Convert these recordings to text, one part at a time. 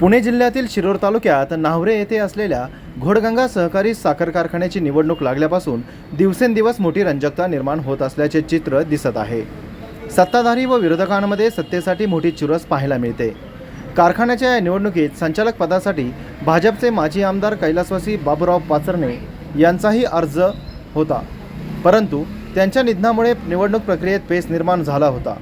पुणे जिल्ह्यातील शिरोर तालुक्यात नावरे येथे असलेल्या घोडगंगा सहकारी साखर कारखान्याची निवडणूक लागल्यापासून दिवसेंदिवस मोठी रंजकता निर्माण होत असल्याचे चित्र दिसत आहे. सत्ताधारी व विरोधकांमध्ये सत्तेसाठी मोठी चुरस पाहायला मिळते. कारखान्याच्या या निवडणुकीत संचालक पदासाठी भाजपचे माजी आमदार कैलासवासी बाबूराव पाचरणे यांचाही अर्ज होता. परंतु त्यांच्या निधनामुळे निवडणूक प्रक्रियेत पेच निर्माण झाला होता.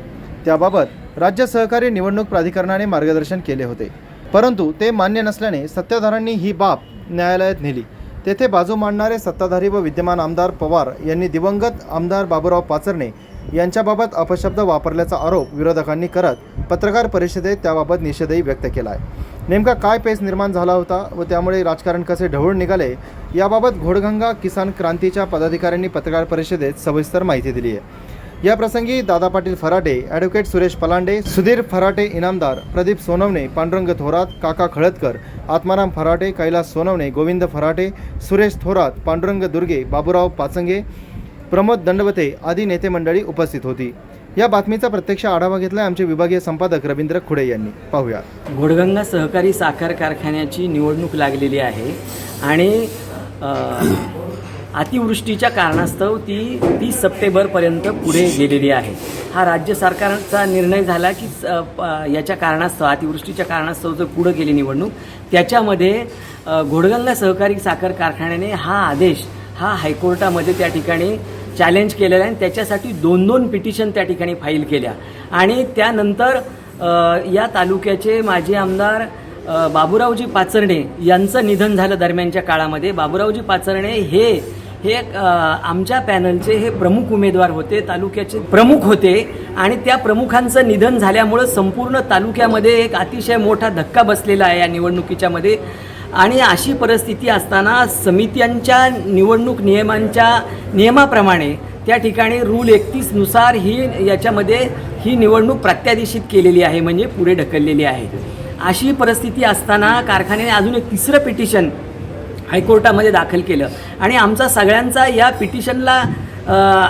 त्याबाबत राज्य सहकारी निवडणूक प्राधिकरणाने मार्गदर्शन केले होते. परंतु ते मान्य नसल्याने सत्ताधाऱ्यांनी ही बाब न्यायालयात नेली. तेथे बाजू मांडणारे सत्ताधारी व विद्यमान आमदार पवार यांनी दिवंगत आमदार बाबूराव पाचरणे यांच्याबाबत अपशब्द वापरल्याचा आरोप विरोधकांनी करत पत्रकार परिषदेत त्याबाबत निषेधही व्यक्त केला आहे नेमका काय पेच निर्माण झाला होता व त्यामुळे राजकारण कसे ढवळून निघाले याबाबत घोडगंगा किसान क्रांतीच्या पदाधिकाऱ्यांनी पत्रकार परिषदेत सविस्तर माहिती दिली आहे या प्रसंगी दादा पाटील फराटे ॲडव्होकेट सुरेश पलांडे सुधीर फराटे इनामदार प्रदीप सोनवणे पांडुरंग थोरात काका खळदकर आत्माराम फराटे कैलास सोनवणे गोविंद फराटे सुरेश थोरात पांडुरंग दुर्गे बाबूराव पाचंगे प्रमोद दंडवते आदी नेते मंडळी उपस्थित होती. या बातमीचा प्रत्यक्ष आढावा घेतला आमचे विभागीय संपादक रवींद्र खुडे यांनी. पाहूया. घोडगंगा सहकारी साखर कारखान्याची निवडणूक लागलेली आहे आणि अतिवृष्टीच्या कारणास्तव ती तीस सप्टेंबरपर्यंत पुढे गेलेली आहे. हा राज्य सरकारचा निर्णय झाला की स- प- याच्या कारणास्तव अतिवृष्टीच्या कारणास्तव जर पुढं गेली निवडणूक त्याच्यामध्ये अ, घोडगंगा सहकारी साखर कारखान्याने हा आदेश हा हायकोर्टामध्ये त्या ठिकाणी चॅलेंज केलेला आहे आणि त्याच्यासाठी दोन दोन पिटिशन त्या ठिकाणी फाईल केल्या. आणि त्यानंतर या तालुक्याचे माजी आमदार बाबुरावजी पाचरणे यांचं निधन झालं दरम्यानच्या काळामध्ये. बाबुरावजी पाचरणे हे हे आमच्या पॅनलचे हे प्रमुख उमेदवार होते तालुक्याचे प्रमुख होते आणि त्या प्रमुखांचं निधन झाल्यामुळं संपूर्ण तालुक्यामध्ये एक अतिशय मोठा धक्का बसलेला आहे या निवडणुकीच्या मध्ये. आणि अशी परिस्थिती असताना समित्यांच्या निवडणूक नियमांच्या नियमाप्रमाणे त्या ठिकाणी रूल एकतीसनुसार ही याच्यामध्ये ही निवडणूक प्रत्यादेशित केलेली आहे म्हणजे पुढे ढकललेली आहे. अशी परिस्थिती असताना कारखान्याने अजून एक तिसरं पिटिशन हायकोर्टामध्ये दाखल केलं. आणि आमचा सगळ्यांचा या पिटिशनला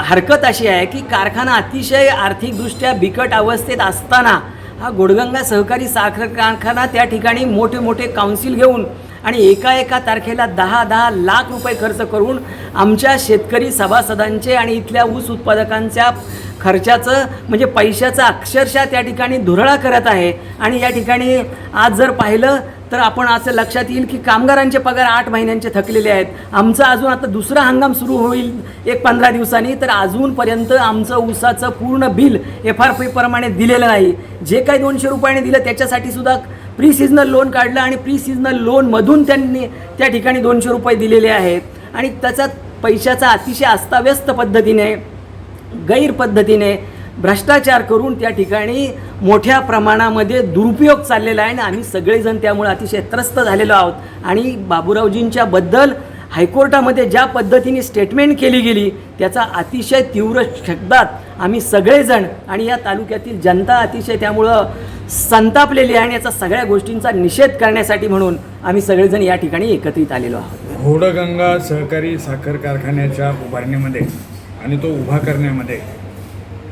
हरकत अशी आहे की कारखाना अतिशय आर्थिकदृष्ट्या बिकट अवस्थेत असताना हा गोडगंगा सहकारी साखर कारखाना त्या ठिकाणी मोठे मोठे काउन्सिल घेऊन आणि एका एका तारखेला दहा दहा लाख रुपये खर्च करून आमच्या शेतकरी सभासदांचे आणि इथल्या ऊस उत्पादकांच्या खर्चाचं म्हणजे पैशाचं अक्षरशः त्या ठिकाणी धुरळा करत आहे. आणि या ठिकाणी आज जर पाहिलं तर आपण असं लक्षात येईल की कामगारांचे पगार आठ महिन्यांचे थकलेले आहेत. आमचा अजून आता दुसरा हंगाम सुरू होईल एक पंधरा दिवसांनी तर अजूनपर्यंत आमचं ऊसाचं पूर्ण बिल एफ आर पीप्रमाणे दिलेलं नाही. जे काही दोनशे रुपयाने दिलं त्याच्यासाठी सुद्धा प्री सिजनल लोन काढलं आणि प्री सिजनल लोनमधून त्यांनी त्या ठिकाणी दोनशे रुपये दिलेले आहेत. आणि त्याचा पैशाचा अतिशय अस्ताव्यस्त पद्धतीने गैरपद्धतीने भ्रष्टाचार करून त्या ठिकाणी मोठ्या प्रमाणामध्ये दुरुपयोग चाललेला आहे आणि आम्ही सगळेजण त्यामुळे अतिशय त्रस्त झालेलो आहोत. आणि बाबूरावजींच्या बद्दल हायकोर्टामध्ये ज्या पद्धतीने स्टेटमेंट केली गेली त्याचा अतिशय तीव्र शब्दात आम्ही सगळेजण आणि या तालुक्यातील जनता अतिशय त्यामुळं संतापलेली आहे आणि याचा सगळ्या गोष्टींचा निषेध करण्यासाठी म्हणून आम्ही सगळेजण या ठिकाणी एकत्रित आलेलो आहोत. घोडगंगा सहकारी साखर कारखान्याच्या उभारणीमध्ये आणि तो उभा करण्यामध्ये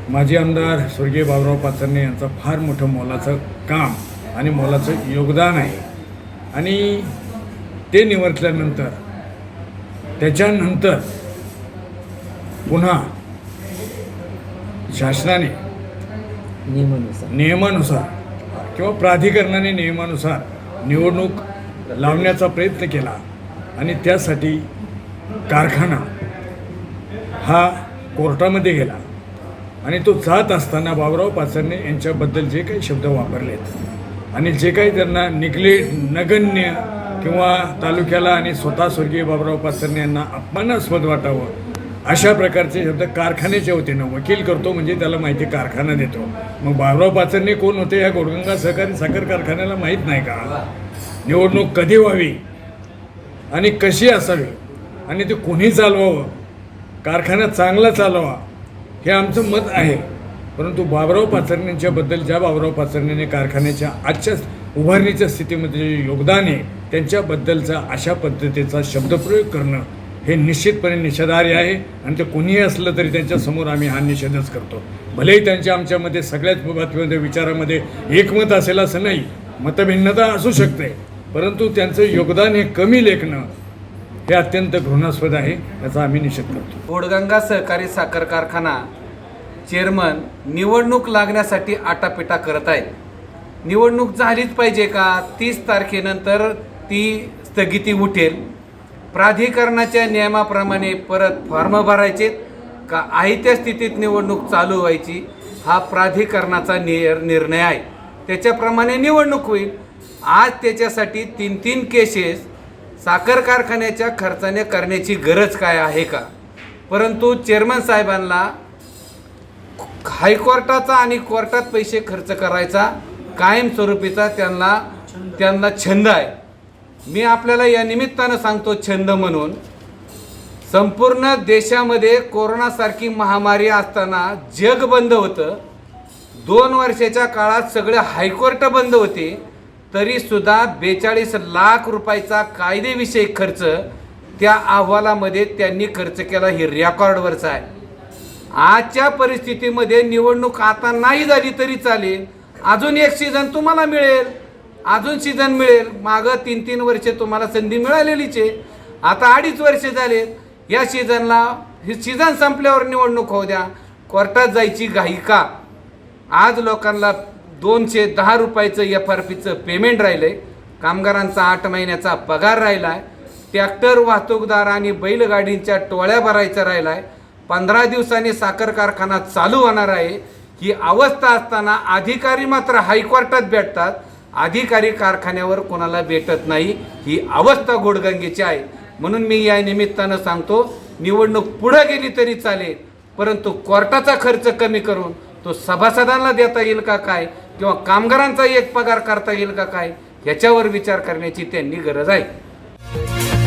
माजी आमदार स्वर्गीय बाबुराव पाचरणे यांचं फार मोठं मोलाचं काम आणि मोलाचं योगदान आहे. आणि ते निवर्तल्यानंतर त्याच्यानंतर पुन्हा शासनाने नियमानुसार. नियमानुसार किंवा प्राधिकरणाने नियमानुसार निवडणूक लावण्याचा प्रयत्न केला आणि त्यासाठी कारखाना हा कोर्टामध्ये गेला. आणि तो जात असताना बाबुराव पाचरणे यांच्याबद्दल जे काही शब्द वापरलेत. आणि जे काही त्यांना निगले नगण्य किंवा तालुक्याला आणि स्वतः स्वर्गीय बाबुराव पाचरणे यांना अपमानास्पद वाटावं अशा प्रकारचे शब्द कारखान्याच्या वतीनं ना वकील करतो म्हणजे त्याला माहिती कारखाना देतो. मग बाबराव पाचरणे कोण होते ह्या गोडगंगा सहकारी साखर कारखान्याला माहीत नाही का? निवडणूक कधी व्हावी? आणि कशी असावी? आणि ते कोणी चालवावं? कारखाना चांगला चालवा. हे आमचं मत आहे. परंतु बाबुराव पाचरण्यांच्याबद्दल ज्या बाबराव पाचरण्याने कारखान्याच्या आजच्या उभारणीच्या स्थितीमध्ये जे योगदान आहे त्यांच्याबद्दलचा अशा पद्धतीचा शब्दप्रयोग करणं हे निश्चितपणे निषेधार्य आहे. आणि ते कोणीही असलं तरी त्यांच्यासमोर आम्ही हा निषेधच करतो. भलेही त्यांच्या आमच्यामध्ये सगळ्याच बातमीमध्ये विचारामध्ये एकमत असेल असं नाही मतभिन्नता असू शकते. परंतु त्यांचं योगदान हे कमी लेखणं हे अत्यंत घृणास्पद आहे याचा आम्ही निषेध करतो. घोडगंगा सहकारी साखर कारखाना चेअरमन निवडणूक लागण्यासाठी आटापिटा करत आहेत. निवडणूक झालीच पाहिजे का? तीस तारखेनंतर ती स्थगिती उठेल. प्राधिकरणाच्या नियमाप्रमाणे परत फॉर्म भरायचे का? आहे त्या स्थितीत निवडणूक चालू व्हायची हा प्राधिकरणाचा निर निर्णय आहे. त्याच्याप्रमाणे निवडणूक होईल. आज त्याच्यासाठी तीन तीन केसेस साखर कारखान्याच्या खर्चाने करण्याची गरज काय आहे का? परंतु चेअरमन साहेबांना हायकोर्टाचा आणि कोर्टात पैसे खर्च करायचा कायमस्वरूपीचा त्यांना त्यांना छंद आहे. मी आपल्याला या निमित्तानं सांगतो छंद म्हणून. संपूर्ण देशामध्ये कोरोनासारखी महामारी असताना जग बंद होतं. दोन वर्षाच्या काळात सगळे हायकोर्ट बंद होते. तरीसुद्धा बेचाळीस लाख रुपयाचा कायदेविषयक खर्च त्या अहवालामध्ये त्यांनी खर्च केला. ही रेकॉर्डवरचा आहे. आजच्या परिस्थितीमध्ये निवडणूक आता नाही झाली तरी चालेल. अजून एक सीझन तुम्हाला मिळेल. अजून सीझन मिळेल. मागं तीन तीन वर्षे तुम्हाला संधी मिळालेलीच आहे. आता अडीच वर्षे झालेत या सीझनला ही सीझन संपल्यावर निवडणूक होऊ द्या. कोर्टात जायची घाई का? आज लोकांना दोनशे दहा रुपयाचं एफ आर पीचं पेमेंट राहिलं आहे कामगारांचा आठ महिन्याचा पगार राहिला आहे ट्रॅक्टर वाहतूकदार आणि बैलगाडींच्या टोळ्या भरायचा राहिला आहे पंधरा दिवसांनी साखर कारखाना चालू होणार आहे. ही अवस्था असताना अधिकारी मात्र हायकोर्टात भेटतात. अधिकारी कारखान्यावर कोणाला भेटत नाही. ही अवस्था घोडगंगेची आहे. म्हणून मी या निमित्तानं सांगतो निवडणूक पुढं गेली तरी चालेल परंतु कोर्टाचा खर्च कमी करून तो सभासदांना देता येईल का काय किंवा कामगारांचा एक पगार करता येईल का काय याच्यावर विचार करण्याची त्यांनी गरज आहे.